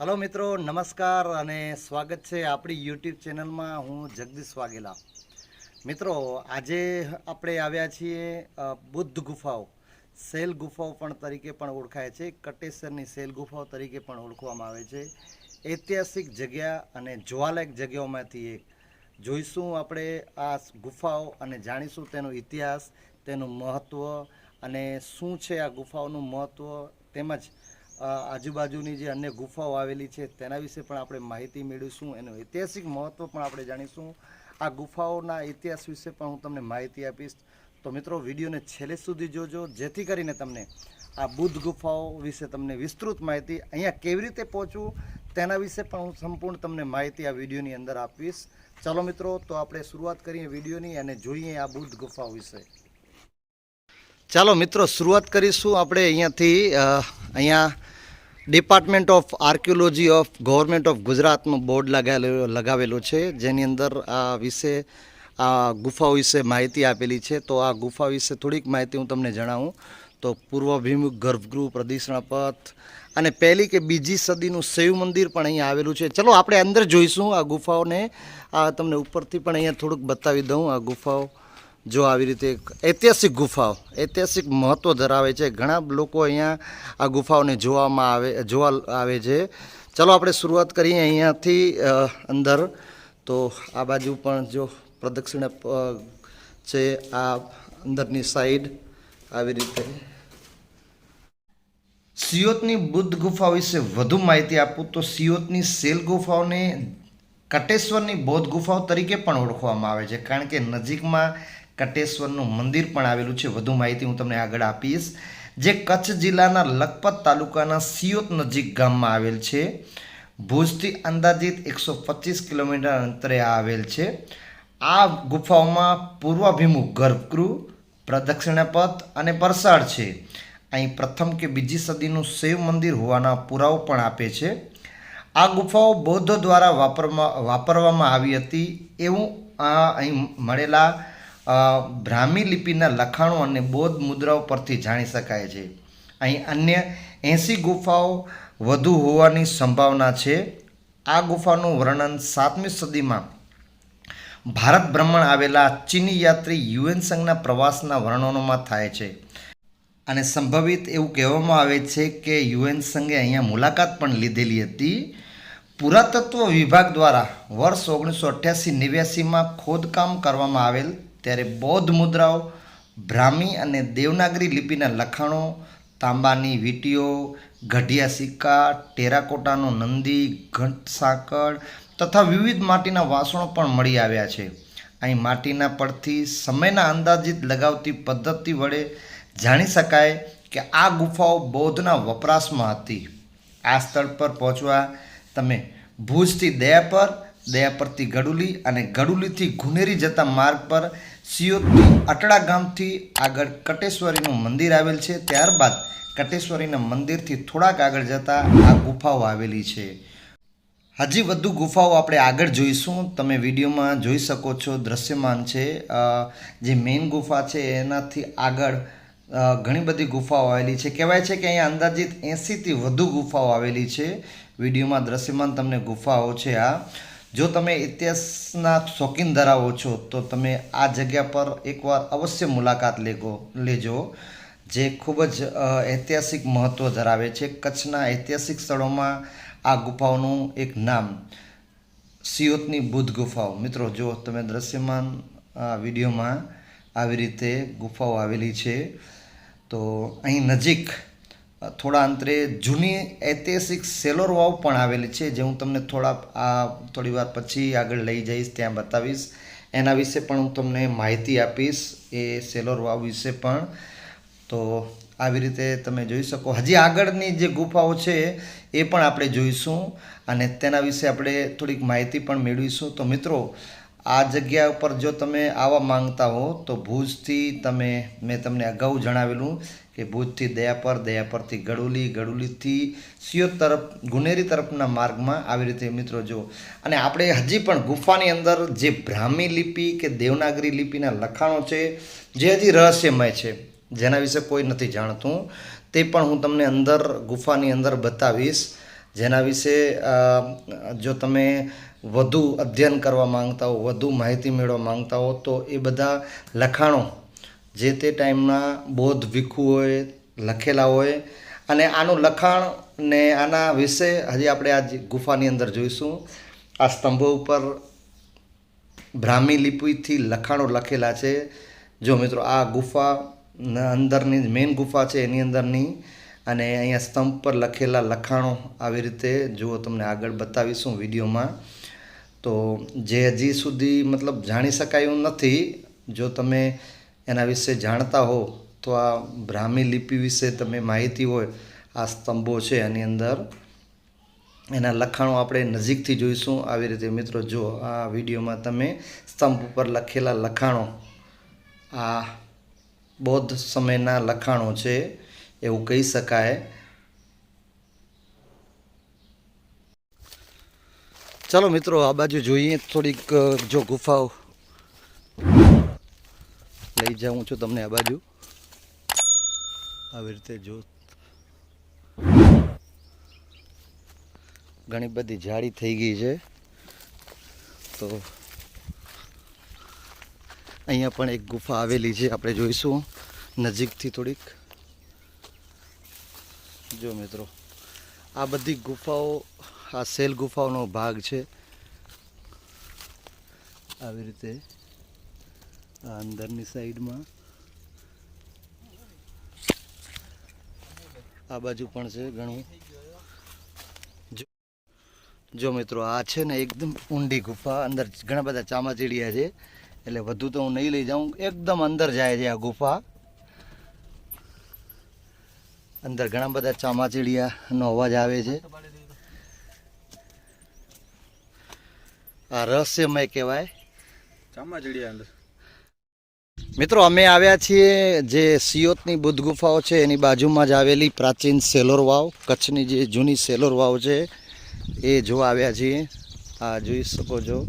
Hello મિત્રો, નમસ્કાર અને સ્વાગત છે આપણી યુટ્યુબ ચેનલમાં હું જગદીશ વાઘેલા. મિત્રો, આજે આપણે આવ્યા છીએ બુદ્ધ ગુફાઓ. સેલ ગુફાઓ પણ તરીકે પણ ઓળખાય છે. કટેસરની સેલ ગુફાઓ તરીકે પણ ઓળખવામાં આવે છે. ઐતિહાસિક જગ્યા અને જોવાલાયક જગ્યાઓમાંથી એક. જોઈશું આપણે આ ગુફાઓ અને જાણીશું તેનો ઇતિહાસ, તેનું મહત્ત્વ અને શું છે આ ગુફાઓનું મહત્ત્વ તેમજ આજુબાજુની જે અન્ય ગુફાઓ આવેલી છે, તેના વિશે પણ આપણે માહિતી મેળવીશું. એનું ઐતિહાસિક મહત્ત્વ પણ આપણે જાણીશું. આ ગુફાઓના ઇતિહાસ વિશે પણ હું તમને માહિતી આપીશ. તો મિત્રો, વિડીયોને છેલ્લે સુધી જોજો. જેથી કરીને તમને આ બુદ્ધ ગુફાઓ વિશે તમને વિસ્તૃત માહિતી અહીંયા કેવી રીતે પહોંચવું, તેના વિશે પણ હું સંપૂર્ણ તમને માહિતી આ વિડીયોની અંદર આપીશ. ચાલો મિત્રો, તો આપણે શરૂઆત કરીએ વિડીયોની અને જોઈએ આ બુદ્ધ ગુફાઓ વિશે. ચાલો મિત્રો, શરૂઆત કરીશું આપણે અહીંયાથી અહીંયા department of archaeology of government of ગુજરાતનું બોર્ડ લગાવેલું લગાવેલું છે, જેની અંદર આ વિશે, આ ગુફાઓ વિશે માહિતી આપેલી છે. તો આ ગુફા વિશે થોડીક માહિતી હું તમને જણાવું. તો પૂર્વાભિમુખ ગર્ભગૃહ પ્રદક્ષિણા પથ અને પહેલી કે બીજી સદીનું શિવ મંદિર પણ અહીંયા આવેલું છે. ચલો આપણે અંદર જોઈશું આ ગુફાઓને. આ તમને ઉપરથી પણ અહીંયા થોડુંક બતાવી દઉં આ ગુફાઓ. જો આવી રીતે ઐતિહાસિક ગુફાઓ, ઐતિહાસિક મહત્ત્વ ધરાવે છે. ઘણા લોકો અહીંયા આ ગુફાઓને જોવામાં આવે, જોવા આવે છે. ચલો આપણે શરૂઆત કરીએ અહીંયાથી અંદર. તો આ બાજુ પણ જો પ્રદક્ષિણા છે આ અંદરની સાઈડ આવી રીતે. સિયોતની બુદ્ધ ગુફા વિશે વધુ માહિતી આપું તો સિયોતની સેલ ગુફાઓને કટેશ્વરની બૌદ્ધ ગુફાઓ તરીકે પણ ઓળખવામાં આવે છે. કારણ કે નજીકમાં કટેશ્વરનું મંદિર પણ આવેલું છે. વધુ માહિતી હું તમને આગળ આપીશ. જે કચ્છ જિલ્લાના લખપત તાલુકાના સિયોત નજીક ગામમાં આવેલ છે. ભુજથી અંદાજિત એકસો પચીસ કિલોમીટર અંતરે આવેલ છે. આ ગુફાઓમાં પૂર્વાભિમુખ ગર્ભગૃહ પ્રદક્ષિણાપથ અને પરસાળ છે. અહીં પ્રથમ કે બીજી સદીનું શિવ મંદિર હોવાના પુરાવો પણ આપે છે. આ ગુફાઓ બૌદ્ધો દ્વારા વાપરવામાં વાપરવામાં આવી હતી. એવું અહીં મળેલા બ્રાહ્મી લિપિના લખાણો અને બૌદ્ધ મુદ્રાઓ પરથી જાણી શકાય છે. અહીં અન્ય એંસી ગુફાઓ વધુ હોવાની સંભાવના છે. આ ગુફાનું વર્ણન સાતમી સદીમાં ભારત ભ્રમણ આવેલા ચીની યાત્રી યુએન સંઘના પ્રવાસના વર્ણનોમાં થાય છે. અને સંભવિત એવું કહેવામાં આવે છે કે યુએન સંઘે અહીંયા મુલાકાત પણ લીધેલી હતી. પુરાતત્વ વિભાગ દ્વારા વર્ષ ઓગણીસો અઠ્યાસી નેવ્યાસીમાં ખોદકામ કરવામાં આવેલ ત્યારે બૌદ્ધ મુદ્રાઓ, બ્રાહ્મી અને દેવનાગરી લિપિના લખાણો, તાંબાની વીંટીઓ, ગઢિયા સિક્કા, ટેરાકોટાનો નંદી, ઘંટ સાંકળ તથા વિવિધ માટીના વાસણો પણ મળી આવ્યા છે. અહીં માટીના પડથી સમયના અંદાજિત લગાવતી પદ્ધતિ વડે જાણી શકાય કે આ ગુફાઓ બૌદ્ધના વપરાશમાં હતી. આ સ્થળ પર પહોંચવા તમે ભુજથી દયાપર દયાપરથી ગડુલી અને ગડુલીથી ગુનેરી જતા માર્ગ પર સિયોતની અટડા ગામથી આગળ કટેશ્વરીનું મંદિર આવેલ છે. ત્યારબાદ કટેશ્વરીના મંદિરથી થોડાક આગળ જતા આ ગુફાઓ આવેલી છે. હજી વધુ ગુફાઓ આપણે આગળ જોઈશું. તમે વિડીયોમાં જોઈ શકો છો, દ્રશ્યમાન છે. જે મેઇન ગુફા છે એનાથી આગળ ઘણી બધી ગુફાઓ આવેલી છે. કહેવાય છે કે અહીંયા અંદાજિત એંસીથી વધુ ગુફાઓ આવેલી છે. વિડીયોમાં દ્રશ્યમાન તમને ગુફાઓ છે આ. જો તમે ઇતિહાસના શોખીન ધરાવો છો, તો તમે આ જગ્યા પર એકવાર અવશ્ય મુલાકાત લેગો, લેજો, જે ખૂબ જ ઐતિહાસિક મહત્ત્વ ધરાવે છે. કચ્છના ઐતિહાસિક સ્થળોમાં આ ગુફાઓનું એક નામ, સિયોતની બુદ્ધ ગુફાઓ. મિત્રો, જો તમે દ્રશ્યમાન વિડીયોમાં આવી રીતે ગુફાઓ આવેલી છે, તો અહીં નજીક થોડા અંતરે જૂની ઐતિહાસિક સેલોર વાવ પણ આવેલી છે, જે હું તમને થોડા આ થોડી વાર પછી આગળ લઈ જઈશ, ત્યાં બતાવીશ. એના વિશે પણ હું તમને માહિતી આપીશ, એ સેલોર વાવ વિશે પણ. તો આવી રીતે તમે જોઈ શકો. હજી આગળની જે ગુફાઓ છે, એ પણ આપણે જોઈશું. અને તેના વિશે આપણે થોડીક માહિતી પણ મેળવીશું. તો મિત્રો આ જગ્યા ઉપર જો તમે આવવા માંગતા હો, તો ભુજથી તમે, મેં તમને અગાઉ જણાવેલું કે ભુજથી દયાપર, દયાપરથી ગડુલી, ગડુલીથી સિયો તરફ ગુનેરી તરફના માર્ગમાં આવી રીતે મિત્રો જો. અને આપણે હજી પણ ગુફાની અંદર જે બ્રાહ્મી લિપિ કે દેવનાગરી લિપિના લખાણો છે, જે હજી રહસ્યમય છે, જેના વિશે કોઈ નથી જાણતું, તે પણ હું તમને અંદર ગુફાની અંદર બતાવીશ. જેના વિશે જો તમે વધુ અધ્યયન કરવા માંગતા હો, વધુ માહિતી મેળવવા માંગતા હો, તો એ બધા લખાણો જે તે ટાઈમના બૌદ્ધ હોય, લખેલા હોય, અને આનું લખાણ ને આના વિશે હજી આપણે આ ગુફાની અંદર જોઈશું. આ સ્તંભો ઉપર બ્રાહ્મી લિપિથી લખાણો લખેલા છે. જો મિત્રો, આ ગુફા અંદરની મેઇન ગુફા છે, એની અંદરની અને અહીંયા સ્તંભ પર લખેલા લખાણો આવી રીતે જુઓ તમને આગળ બતાવીશું વિડીયોમાં. તો જે હજી સુધી મતલબ જાણી શકાયું નથી, જો તમે એના વિશે જાણતા હો, તો આ બ્રાહ્મી લિપિ વિશે તમે માહિતી હોય, આ સ્તંભો છે એની અંદર. એના લખાણો આપણે નજીકથી જોઈશું. આવી રીતે મિત્રો જો આ વિડીયોમાં તમે સ્તંભ ઉપર લખેલા લખાણો, આ બૌદ્ધ સમયના લખાણો છે એવું કહી શકાય. ચાલો મિત્રો, આ બાજુ જોઈએ. થોડીક જો ગુફાઓ લઈ જાઉં છું તમને આ બાજુ. આવી રીતે જો ઘણી બધી જાળી થઈ ગઈ છે. તો અહીંયા પણ એક ગુફા આવેલી છે, આપણે જોઈશું. નજીકથી થોડીક. જો મિત્રો, આ બધી ગુફાઓ, આ સેલ ગુફાઓનો ભાગ છે. આવી રીતે આ અંદરની સાઈડમાં આ બાજુ પણ છે ઘણું. જો- જો મિત્રો, આ છે ને એકદમ ઊંડી ગુફા, અંદર ઘણા બધા ચામાચીડિયા છે. એટલે વધુ તો હું નહીં લઈ જાઉં, એકદમ અંદર જાય છે આ ગુફા. અંદર ઘણા બધા ચામાચીડિયાનો અવાજ આવે છે. આ રહસ્યમય કહેવાય. ચામાચીડિયા અંદર. મિત્રો અમે આવ્યા છીએ જે સિયોતની બુદ્ધ ગુફાઓ છે એની બાજુમાં જ આવેલી પ્રાચીન સેલોર વાવ કચ્છની જે જૂની સેલોર વાવ છે એ જોવા આવ્યા છીએ. આ જોઈ શકો છો.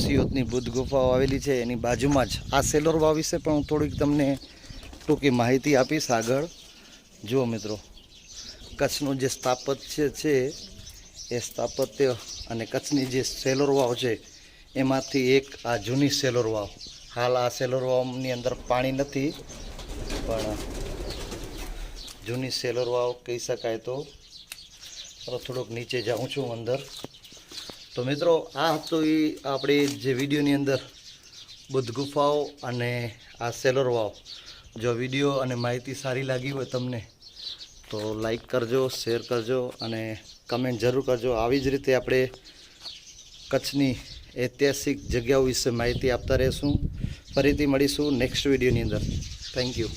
સિયોતની બુદ્ધ ગુફાઓ આવેલી છે એની બાજુમાં જ. આ સેલોર વાવ વિશે પણ હું થોડીક તમને ટૂંકી માહિતી આપીશ આગળ. જુઓ મિત્રો, કચ્છનું જે સ્થાપત્ય છે, એ સ્થાપત્ય અને કચ્છની જે સેલોર વાવ છે, એમાંથી એક આ જૂની સેલોર વાવ હાલ આ સેલોર વાવની અંદર પાણી નથી, પણ જૂની સેલોર વાવ કહી શકાય તો. થોડુંક નીચે જાઉં છું અંદર. તો મિત્રો, આ હતો એ આપણી જે વિડીયોની અંદર બુદ્ધ ગુફાઓ અને આ સેલોર વાવ જો વીડિયો અને માહિતી સારી લાગી હોય તમને, તો લાઈક કરજો શેર કરજો અને કમેન્ટ જરૂર કરજો. આવી જ રીતે આપણે કચ્છની ઐતિહાસિક જગ્યાઓ વિશે માહિતી આપતા રહીશું. ફરીથી મળીશું નેક્સ્ટ વિડીયોની અંદર. Thank you